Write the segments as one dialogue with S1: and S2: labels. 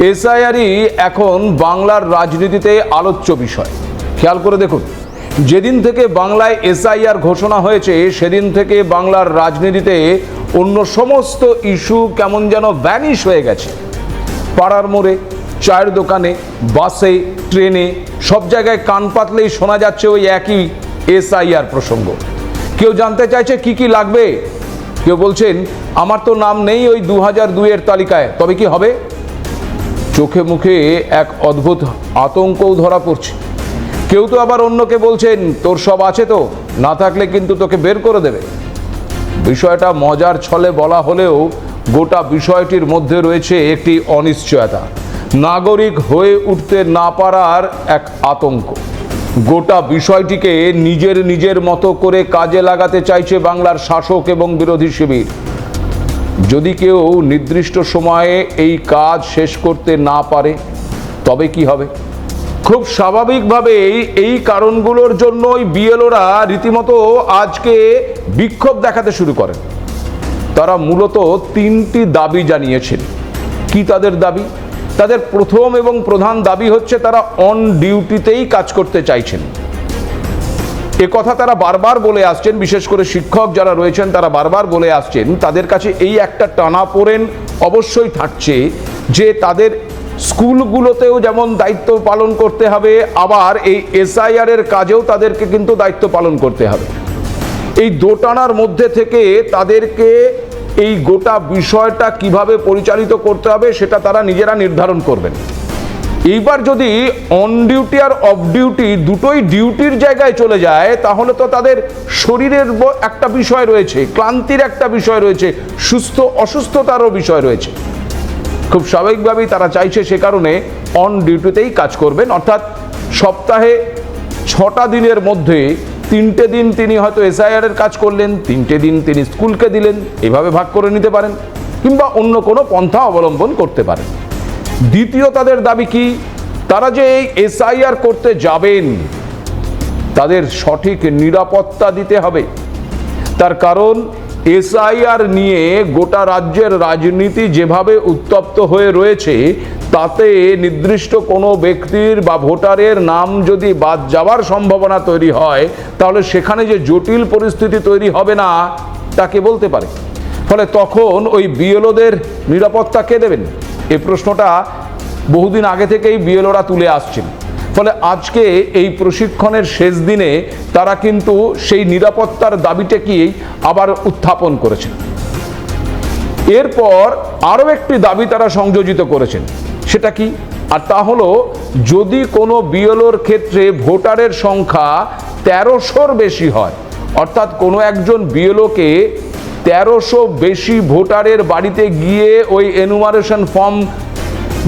S1: এসআইআরই এখন বাংলার রাজনীতিতে আলোচ্য বিষয়। খেয়াল করে দেখুন, যেদিন থেকে বাংলায় এসআইআর ঘোষণা হয়েছে, সেদিন থেকে বাংলার রাজনীতিতে অন্য সমস্ত ইস্যু কেমন যেন ভ্যানিশ হয়ে গেছে। পাড়ার মোড়ে, চায়ের দোকানে, বাসে, ট্রেনে, সব জায়গায় কান পাতলেই শোনা যাচ্ছে ওই একই এসআইআর প্রসঙ্গ। কেউ জানতে চাইছে কি কি লাগবে? কেউ বলছেন, আমার তো নাম নেই ওই দু হাজার দুইয়ের তালিকায়, তবে কি হবে? চোখে মুখে এক অদ্ভুত আতঙ্কও ধরা পড়ছে। কেউ তো আবার অন্যকে বলছেন, তোর সব আছে তো, না থাকলে কিন্তু তোকে বের করে দেবে। বিষয়টা মজার ছলে বলা হলেও গোটা বিষয়টির মধ্যে রয়েছে একটি অনিশ্চয়তা। নাগরিক হয়ে উঠতে না পারার এক আতঙ্ক। গোটা বিষয়টিকে নিজের নিজের মতো করে কাজে লাগাতে চাইছে বাংলার শাসক এবং বিরোধী শিবির। যদি কেউ নির্দিষ্ট সময়ে এই কাজ শেষ করতে না পারে, তবে কি হবে? খুব স্বাভাবিকভাবেই এই কারণগুলোর জন্যই বিএলওরা রীতিমতো আজকে বিক্ষোভ দেখাতে শুরু করেন। তারা মূলত তিনটি দাবি জানিয়েছেন। কি তাদের দাবি? তাদের প্রথম এবং প্রধান দাবি হচ্ছে তারা অন ডিউটিতেই কাজ করতে চাইছেন। এ কথা তারা বারবার বলে আসছেন, বিশেষ করে শিক্ষক যারা রয়েছেন তারা বারবার বলে আসছেন, তাদের কাছে এই একটা টানা পড়েন অবশ্যই থাকছে যে তাদের স্কুলগুলোতেও যেমন দায়িত্ব পালন করতে হবে, আবার এই এসআইআর এর কাজেও তাদেরকে কিন্তু দায়িত্ব পালন করতে হবে। এই দোটানার মধ্যে থেকে তাদেরকে এই গোটা বিষয়টা কীভাবে পরিচালিত করতে হবে সেটা তারা নিজেরা নির্ধারণ করবেন। এইবার যদি অন ডিউটি আর অফ ডিউটি দুটোই ডিউটির জায়গায় চলে যায়, তাহলে তো তাদের শরীরের একটা বিষয় রয়েছে, ক্লান্তির একটা বিষয় রয়েছে, সুস্থ, অসুস্থতারও বিষয় রয়েছে। খুব স্বাভাবিকভাবেই তারা চাইছে সে কারণে অন ডিউটিতেই কাজ করবেন। অর্থাৎ সপ্তাহে ছটা দিনের মধ্যে তিনটে দিন তিনি হয়তো এসআইআর এর কাজ করলেন, তিনটে দিন তিনি স্কুলকে দিলেন, এভাবে ভাগ করে নিতে পারেন, কিংবা অন্য কোনো পন্থা অবলম্বন করতে পারেন। দ্বিতীয় তাদের দাবি কি? তারা যে এই এসআইআর করতে যাবেন, তাদের সঠিক নিরাপত্তা দিতে হবে। তার কারণ, এসআইআর নিয়ে গোটা রাজ্যের রাজনীতি যেভাবে উত্তপ্ত হয়ে রয়েছে, তাতে নির্দিষ্ট কোনো ব্যক্তির বা ভোটারের নাম যদি বাদ যাওয়ার সম্ভাবনা তৈরি হয়, তাহলে সেখানে যে জটিল পরিস্থিতি তৈরি হবে না তাকে বলতে পারে? ফলে তখন ওই বিএলওদের নিরাপত্তা কে দেবেন? এই প্রশ্নটা বহুদিন আগে থেকেই বিএলওরা তুলে আসছেন ফলে আজকে এই প্রশিক্ষণের শেষ দিনে তারা কিন্তু সেই নিরাপত্তার দাবিটাকেই আবার উত্থাপন করেছেন এরপর আরও একটি দাবি তারা সংযোজিত করেছেন, সেটা কি? আর তা হলো, যদি কোনো বিএলওর ক্ষেত্রে ভোটারের সংখ্যা তেরোশোর বেশি হয়, অর্থাৎ কোনো একজন বিএলওকে তেরোশো বেশি ভোটারের বাড়িতে গিয়ে ওই এনুমারেশন ফর্ম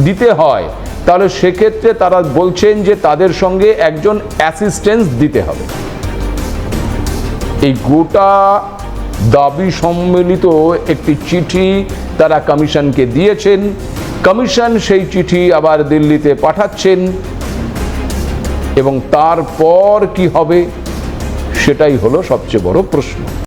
S1: দিতে হয়। তাহলে সেক্ষেত্রে তারা বলছেন যে তাদের সঙ্গে একজন অ্যাসিস্ট্যান্স দিতে হবে। এই গোটা দাবি সম্মিলিত একটি চিঠি তারা কমিশনকে দিয়েছেন। কমিশন সেই চিঠি আবার দিল্লিতে পাঠাচ্ছেন। এবং তারপর কি হবে, সেটাই হলো সবচেয়ে বড় প্রশ্ন।